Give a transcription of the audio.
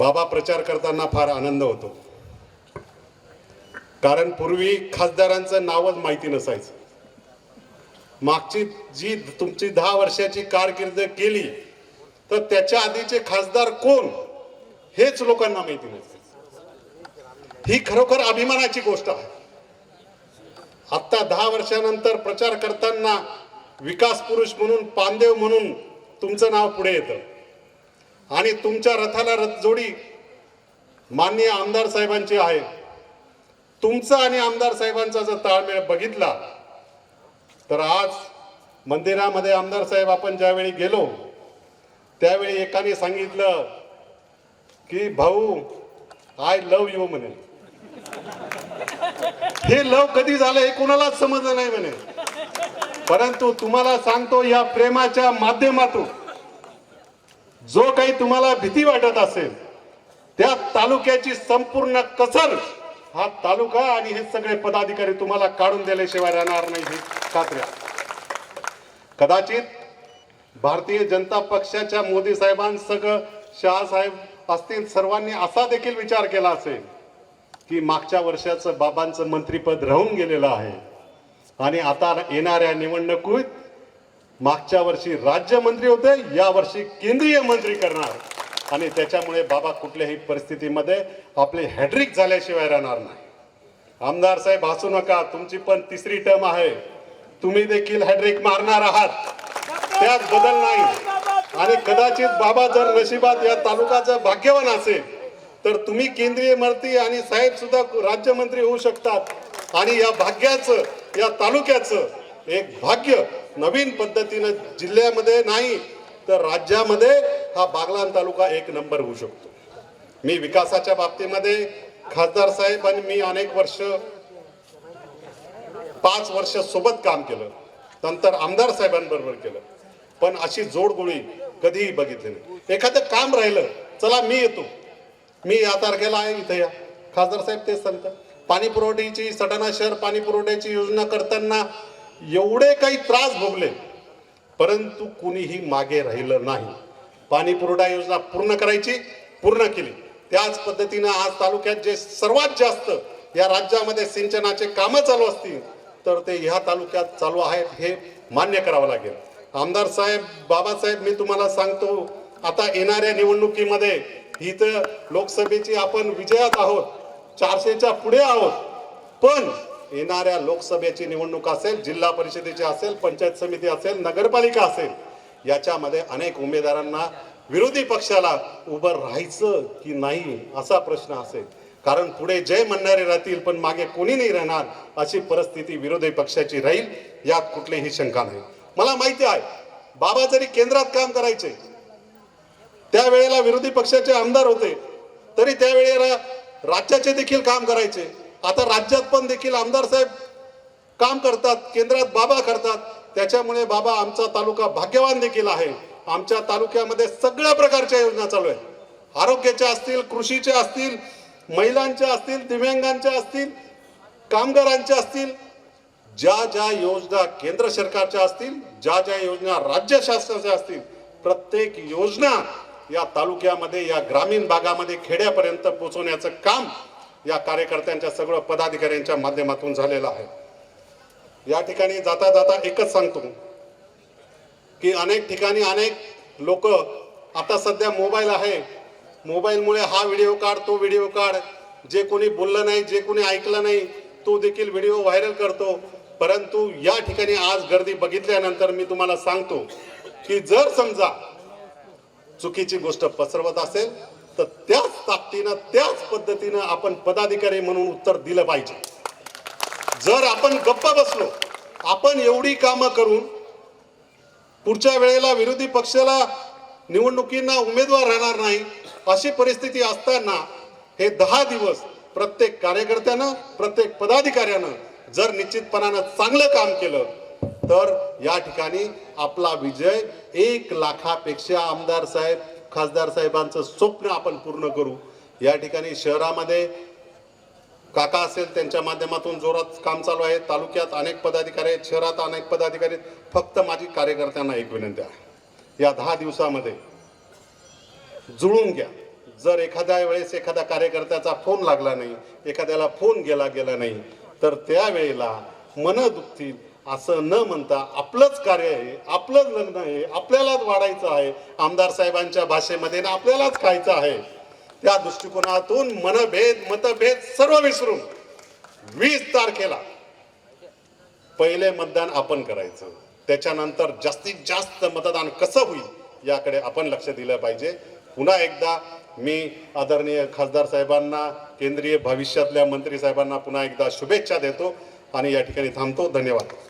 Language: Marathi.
बाबा प्रचार करताना फार आनंद होतो. कारण पूर्वी खासदारांचं नावच माहिती नसायचं. मागची जी तुमची दहा वर्षाची कारकीर्द केली तर त्याच्या आधीचे खासदार कोण हेच लोकांना माहिती नसायचं. ही खरोखर अभिमानाची गोष्ट आहे. आता दहा वर्षानंतर प्रचार करताना विकास पुरुष म्हणून पांदेव म्हणून तुमचं नाव पुढे येतं. आणि तुमच्या रथाला रथजोडी माननीय आमदार साहेबांची आहे. तुमचा आणि आमदार साहेबांचा जर ताळमेळ बघितला तर आज मंदिरामध्ये आमदार साहेब आपण ज्यावेळी गेलो त्यावेळी एकाने सांगितलं की भाऊ आय लव यू म्हणे. हे लव कधी झालं हे कोणालाच समजलं नाही म्हणे. परंतु तुम्हाला सांगतो या प्रेमाच्या माध्यमातून जो काही तुम्हाला भीती वाटत असेल त्या तालुक्याची संपूर्ण कसर हा तालुका आणि हे सगळे पदाधिकारी तुम्हाला काढून दिल्याशिवाय राहणार नाही ही खात्र्या कदाचित भारतीय जनता पक्षाच्या मोदी साहेबांसह शहासाहेब असतील सर्वांनी असा देखील विचार केला असेल की मागच्या वर्षाचं बाबांचं मंत्रीपद राहून गेलेलं आहे. आणि आता येणाऱ्या निवडणुकीत मागच्या वर्षी राज्यमंत्री होते या वर्षी केंद्रीय मंत्री करणार. आणि त्याच्यामुळे बाबा कुठल्याही परिस्थितीमध्ये आपले हॅड्रिक झाल्याशिवाय राहणार नाही. आमदार साहेब हसू नका तुमची पण तिसरी टर्म आहे. तुम्ही देखील हॅड्रिक मारणार आहात. त्यात बदल नाही. आणि कदाचित बाबा जर नशिबात या तालुकाचं भाग्यवान असेल तर तुम्ही केंद्रीय मंत्री आणि साहेब सुद्धा राज्यमंत्री होऊ शकतात. आणि या भाग्याचं या तालुक्याचं एक भाग्य नवीन पद्धतीनं जिल्ह्यामध्ये नाही तर राज्यामध्ये हा बागलान तालुका एक नंबर होऊ शकतो. मी विकासाच्या बाबतीमध्ये खासदार साहेब आणि मी अनेक वर्ष पाच वर्ष सोबत काम केलं. नंतर आमदार साहेबांबरोबर केलं. पण अशी जोडगोळी कधीही बघितली नाही. एखादं काम राहिलं चला मी येतो. मी या तारखेला आहे इथे या. खासदार साहेब तेच सांगतात. पाणी पुरवठ्याची सटाणा शहर पाणी पुरवठ्याची योजना करताना एवढे काही त्रास भोगले परंतु कुणीही मागे राहिलं नाही. पाणी पुरवठा योजना पूर्ण करायची पूर्ण केली. त्याच पद्धतीनं आज तालुक्यात जे सर्वात जास्त या राज्यामध्ये सिंचनाचे कामं चालू असतील तर ते ह्या तालुक्यात चालू आहेत हे मान्य करावं लागेल. आमदार साहेब बाबासाहेब मी तुम्हाला सांगतो आता येणाऱ्या निवडणुकीमध्ये इथं लोकसभेची आपण विजयात आहोत चारशेच्या पुढे आहोत. पण येणाऱ्या लोकसभेची निवडणूक असेल जिल्हा परिषदेची असेल पंचायत समिती असेल नगरपालिका असेल याच्यामध्ये अनेक उमेदवारांना विरोधी पक्षाला उभं राहायचं की नाही असा प्रश्न असेल. कारण पुढे जय म्हणणारे राहतील पण मागे कोणी नाही राहणार अशी परिस्थिती विरोधी पक्षाची राहील यात कुठलीही शंका नाही. मला माहिती आहे बाबा जरी केंद्रात काम करायचे त्यावेळेला विरोधी पक्षाचे आमदार होते तरी त्यावेळेला राज्याचे देखील काम करायचे. आता राज्यात पण देखील आमदार साहेब काम करतात केंद्रात बाबा करतात. त्याच्यामुळे बाबा आमचा तालुका भाग्यवान देखील आहे. आमच्या तालुक्यामध्ये सगळ्या प्रकारच्या योजना चालू आहेत. आरोग्याच्या असतील कृषीच्या असतील महिलांच्या असतील दिव्यांगांच्या असतील कामगारांच्या असतील ज्या ज्या योजना केंद्र सरकारच्या असतील ज्या ज्या योजना राज्य शासनाच्या असतील प्रत्येक योजना या तालुक्यामध्ये या ग्रामीण भागामध्ये खेड्यापर्यंत पोहोचवण्याचं काम या कार्यकर्त्यांच्या सगळं पदाधिकाऱ्यांच्या माध्यमातून झालेलं आहे. या ठिकाणी जाता जाता एकच सांगतो की अनेक ठिकाणी अनेक लोक आता सध्या मोबाईल आहे. मोबाईलमुळे हा व्हिडिओ काढ तो व्हिडिओ काढ. जे कोणी बोललं नाही जे कोणी ऐकलं नाही तो देखील व्हिडिओ व्हायरल करतो. परंतु या ठिकाणी आज गर्दी बघितल्यानंतर मी तुम्हाला सांगतो की जर समजा चुकीची गोष्ट पसरवत असेल तर त्याच ताकदीनं त्याच पद्धतीनं आपण पदाधिकारी म्हणून उत्तर दिलं पाहिजे. जर आपण गप्प बसलो आपण एवढी कामं करून पुढच्या वेळेला विरोधी पक्षाला निवडणुकींना उमेदवार राहणार नाही अशी परिस्थिती असताना हे दहा दिवस प्रत्येक कार्यकर्त्यानं प्रत्येक पदाधिकाऱ्यानं जर निश्चितपणानं चांगलं काम केलं तर या ठिकाणी आपला विजय एक लाखापेक्षा आमदार साहेब खासदार साहेबांचं स्वप्न आपण पूर्ण करू. या ठिकाणी शहरामध्ये काका असेल त्यांच्या माध्यमातून जोरात काम चालू आहे. तालुक्यात अनेक पदाधिकारी आहेत शहरात अनेक पदाधिकारी आहेत. फक्त माझी कार्यकर्त्यांना एक विनंती आहे. या दहा दिवसामध्ये जुळून घ्या. जर एखाद्या वेळेस एखाद्या कार्यकर्त्याचा फोन लागला नाही एखाद्याला फोन गेला गेला नाही तर त्यावेळेला मन दुखतील असं न म्हणता आपलंच कार्य आहे आपलंच लग्न आहे आपल्यालाच वाढायचं आहे आमदार साहेबांच्या भाषेमध्ये ना आपल्यालाच खायचं आहे. त्या दृष्टिकोनातून मनभेद मतभेद सर्व विसरून वीस तारखेला पहिले मतदान आपण करायचं. त्याच्यानंतर जास्तीत जास्त मतदान कसं होईल याकडे आपण लक्ष दिलं पाहिजे. पुन्हा एकदा मी आदरणीय खासदार साहेबांना केंद्रीय भविष्यातल्या मंत्री साहेबांना पुन्हा एकदा शुभेच्छा देतो आणि या ठिकाणी थांबतो. धन्यवाद.